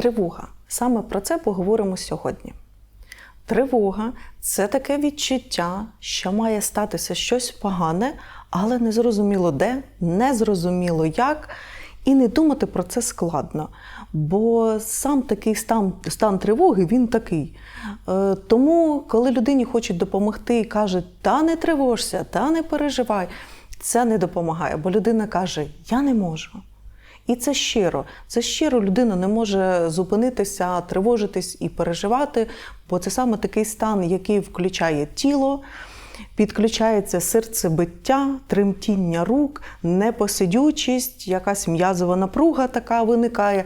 Тривога. Саме про це поговоримо сьогодні. Тривога це таке відчуття, що має статися щось погане, але незрозуміло де, незрозуміло як, і не думати про це складно. Бо сам такий стан, стан тривоги він такий. Е, Тому, коли людині хочуть допомогти і кажуть, та не тривожся, та не переживай, це не допомагає, бо людина каже, я не можу. І це щиро. Це щиро людина не може зупинитися, тривожитись і переживати, бо це саме такий стан, який включає тіло, підключається серцебиття, тремтіння рук, непосидючість, якась м'язова напруга така виникає.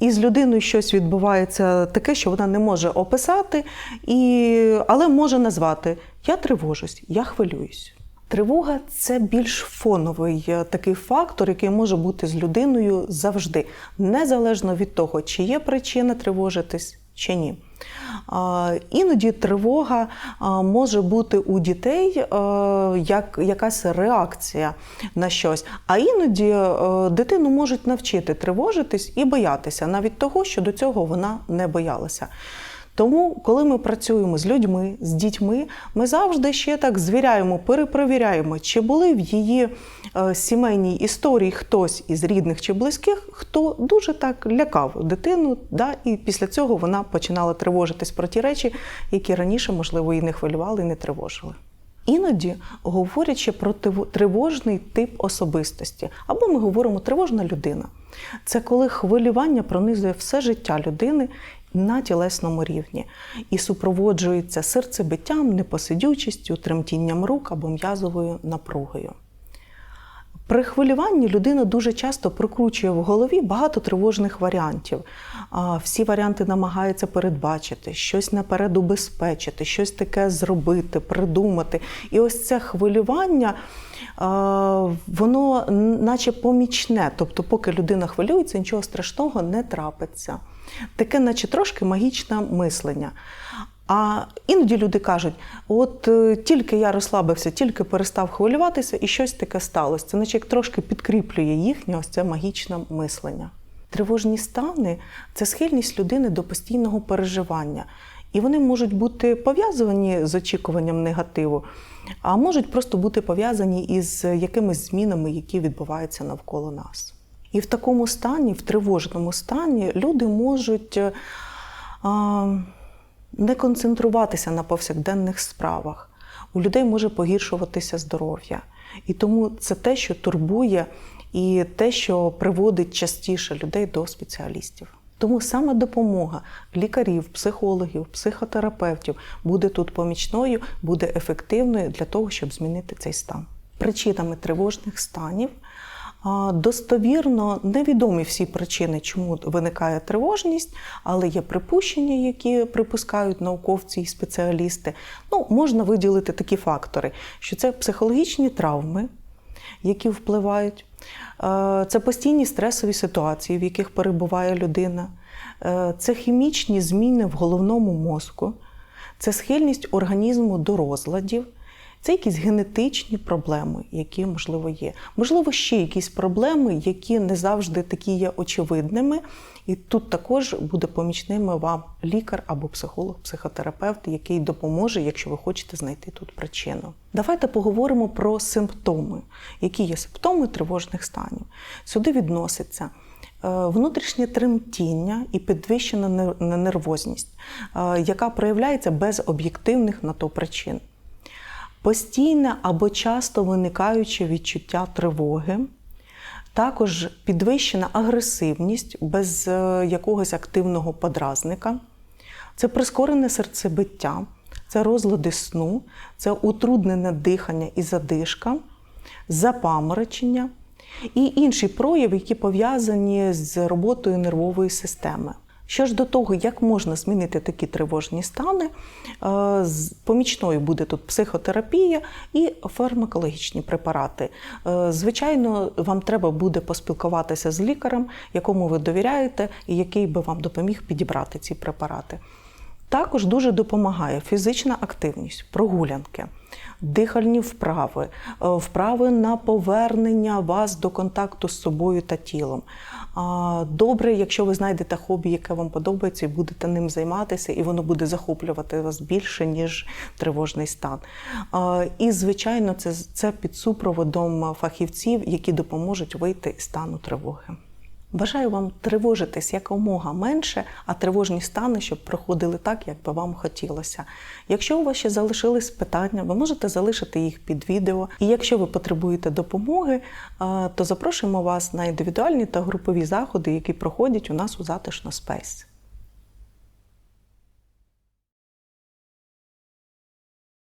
І з людиною щось відбувається таке, що вона не може описати, і... але може назвати Я тривожусь, я хвилююсь. Тривога це більш фоновий е, такий фактор, який може бути з людиною завжди, незалежно від того, чи є причина тривожитись чи ні. Іноді тривога а, може бути у дітей е, як якась реакція на щось, а іноді е, дитину можуть навчити тривожитись і боятися навіть того, що до цього вона не боялася. Тому, коли ми працюємо з людьми, з дітьми, ми завжди ще так звіряємо, перепровіряємо, чи були в її е, сімейній історії хтось із рідних чи близьких, хто дуже так лякав дитину, да, і після цього вона починала тривожитись про ті речі, які раніше, можливо, її не хвилювали і не тривожили. Іноді говорять ще про тривожний тип особистості, або ми говоримо тривожна людина. Це коли хвилювання пронизує все життя людини на тілесному рівні і супроводжується серцебиттям, непосидючістю, тремтінням рук або м'язовою напругою. При хвилюванні людина дуже часто прокручує в голові багато тривожних варіантів. Всі варіанти намагаються передбачити, щось наперед убезпечити, щось таке зробити, придумати. І ось це хвилювання, воно наче помічне. Тобто, поки людина хвилюється, нічого страшного не трапиться. Таке, наче трошки магічне мислення. А іноді люди кажуть: от е, тільки я розслабився, тільки перестав хвилюватися, і щось таке сталося. Це наче як трошки підкріплює їхнє ось це магічне мислення. Тривожні стани це схильність людини до постійного переживання. І вони можуть бути пов'язані з очікуванням негативу, а можуть просто бути пов'язані із якимись змінами, які відбуваються навколо нас. І в такому стані, в тривожному стані, люди можуть а, не концентруватися на повсякденних справах. У людей може погіршуватися здоров'я. І тому це те, що турбує, і те, що приводить частіше людей до спеціалістів. Тому саме допомога лікарів, психологів, психотерапевтів буде тут помічною, буде ефективною для того, щоб змінити цей стан. Причинами тривожних станів Достовірно невідомі всі причини, чому виникає тривожність, але є припущення, які припускають науковці і спеціалісти. Ну, Можна виділити такі фактори, що це психологічні травми, які впливають, це постійні стресові ситуації, в яких перебуває людина, це хімічні зміни в головному мозку, це схильність організму до розладів. Це якісь генетичні проблеми, які, можливо, є. Можливо, ще якісь проблеми, які не завжди такі є очевидними. І тут також буде помічними вам лікар або психолог, психотерапевт, який допоможе, якщо ви хочете знайти тут причину. Давайте поговоримо про симптоми, які є симптоми тривожних станів. Сюди відноситься. Е, внутрішнє тремтіння і підвищена нервозність, е, яка проявляється без об'єктивних на то причин постійне або часто виникаюче відчуття тривоги, також підвищена агресивність без е, якогось активного подразника, це прискорене серцебиття, це розлади сну, це утруднене дихання і задишка, запаморочення і інші прояви, які пов'язані з роботою нервової системи. Що ж до того, як можна змінити такі тривожні стани, е, помічною буде тут психотерапія і фармакологічні препарати. Е, звичайно, вам треба буде поспілкуватися з лікарем, якому ви довіряєте, і який би вам допоміг підібрати ці препарати. Також дуже допомагає фізична активність, прогулянки, дихальні вправи, е, вправи на повернення вас до контакту з собою та тілом. Добре, якщо ви знайдете хобі, яке вам подобається, і будете ним займатися, і воно буде захоплювати вас більше, ніж тривожний стан. І, звичайно, це, це під супроводом фахівців, які допоможуть вийти із стану тривоги. Бажаю вам тривожитись якомога менше, а тривожні стани, щоб проходили так, як би вам хотілося. Якщо у вас ще залишились питання, ви можете залишити їх під відео. І якщо ви потребуєте допомоги, то запрошуємо вас на індивідуальні та групові заходи, які проходять у нас у затишно Спейс.